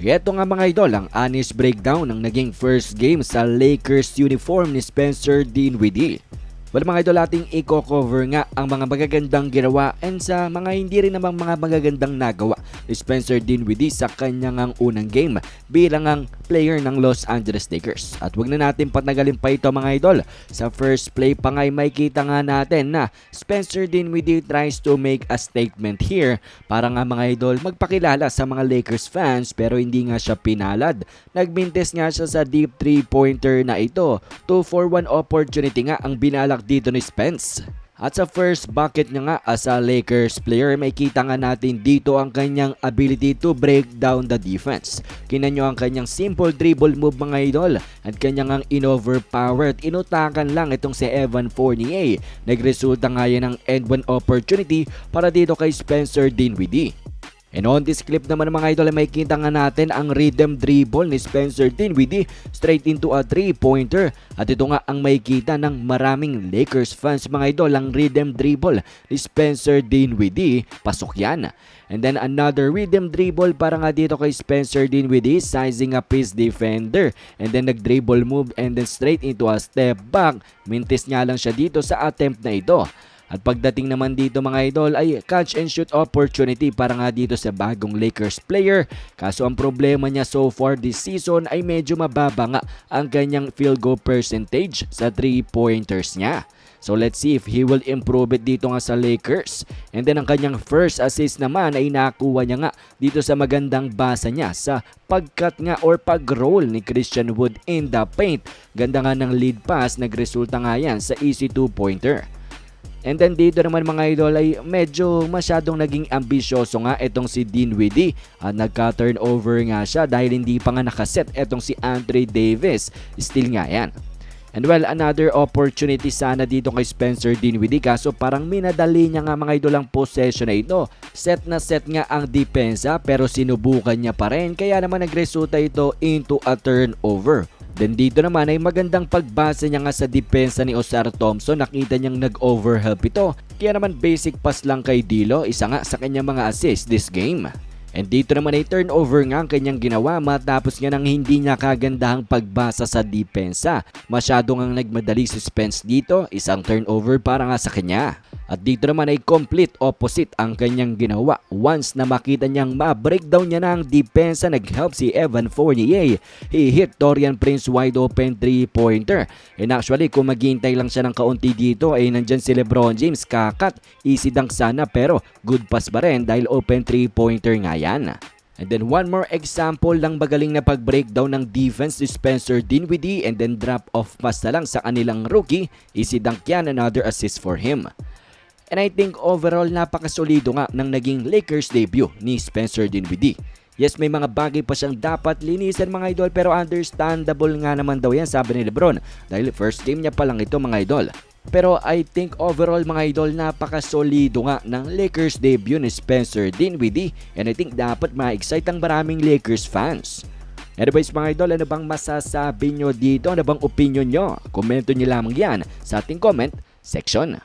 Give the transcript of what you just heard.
Ito nga mga idol, ang honest breakdown ng naging first game sa Lakers uniform ni Spencer Dinwiddie. Well mga idol ating i-cover nga ang mga magagandang ginawa and sa mga hindi rin namang mga magagandang nagawa Spencer Dinwiddie sa kanyang ang unang game bilang ang player ng Los Angeles Lakers. At wag na natin patagalin pa ito mga idol. Sa first play pa nga'y may kita nga natin na Spencer Dinwiddie tries to make a statement here para nga mga idol magpakilala sa mga Lakers fans pero hindi nga siya pinalad. Nagmintes nga siya sa deep 3-pointer na ito. 2 for 1 opportunity nga ang binalak dito ni Spence. At sa first bucket niya nga as a Lakers player, may kita nga natin dito ang kanyang ability to break down the defense. Kina nyo ang kanyang simple dribble move mga idol at kanyang ang in-overpower at inutakan lang itong si Evan Fournier. Nagresulta nga yan ng end one opportunity para dito kay Spencer Dinwiddie. And on this clip naman mga idol ay may kita nga natin ang rhythm dribble ni Spencer Dinwiddie straight into a 3-pointer. At ito nga ang may kita ng maraming Lakers fans mga idol ang rhythm dribble ni Spencer Dinwiddie. Pasok yan. And then another rhythm dribble para nga dito kay Spencer Dinwiddie sizing up his defender. And then nag-dribble move and then straight into a step back. Mintis nga lang siya dito sa attempt na ito. At pagdating naman dito mga idol ay catch and shoot opportunity para nga dito sa bagong Lakers player. Kaso ang problema niya so far this season ay medyo mababa nga ang kanyang field goal percentage sa 3 pointers niya. So let's see if he will improve it dito nga sa Lakers. And then ang kanyang first assist naman ay nakuha niya nga dito sa magandang basa niya sa pagkat nga or pag-roll ni Christian Wood in the paint. Ganda nga ng lead pass, nagresulta nga yan sa easy 2-pointer. And then dito naman mga idol ay medyo masyadong naging ambisyoso nga itong si Dinwiddie. At nagka-turnover nga siya dahil hindi pa nga nakaset itong si Andre Davis. Still nga yan. And well, another opportunity sana dito kay Spencer Dinwiddie kaso parang minadali niya nga mga idol ang possession na ito. Set na set nga ang depensa pero sinubukan niya pa rin kaya naman nagresulta ito into a turnover. Then dito naman ay magandang pagbasa niya nga sa depensa ni Osar Thompson. Nakita niyang nag-overhelp ito. Kaya naman basic pass lang kay Dilo. Isa nga sa kanyang mga assist this game. And dito naman ay turnover nga ang kanyang ginawa matapos nga nang hindi niya kagandahang pagbasa sa depensa. Masyado ngang nagmadali si Spence dito, isang turnover para nga sa kanya. At dito naman ay complete opposite ang kanyang ginawa. Once na makita niyang ma-breakdown niya na ang depensa, nag-help si Evan Fournier. He hit Dorian Prince wide open 3-pointer. And actually, kung maghihintay lang siya ng kaunti dito, ay nandyan si Lebron James. Kakat, easy dunk sana pero good pass pa rin dahil open 3-pointer nga yan. And then one more example ng magaling na pag-breakdown ng defense ni Spencer Dinwiddie and then drop off pass na lang sa kanilang rookie. Easy dunk yan, another assist for him. And I think overall napakasolido nga ng naging Lakers debut ni Spencer Dinwiddie. Yes, may mga bagay pa siyang dapat linisan mga idol pero understandable nga naman daw yan sabi ni Lebron dahil first game niya pa lang ito mga idol. Pero I think overall mga idol napakasolido nga ng Lakers debut ni Spencer Dinwiddie and I think dapat ma-excite ang maraming Lakers fans. Anyways mga idol, ano bang masasabi nyo dito? Ano bang opinion nyo? Komento nyo lamang yan sa ating comment section.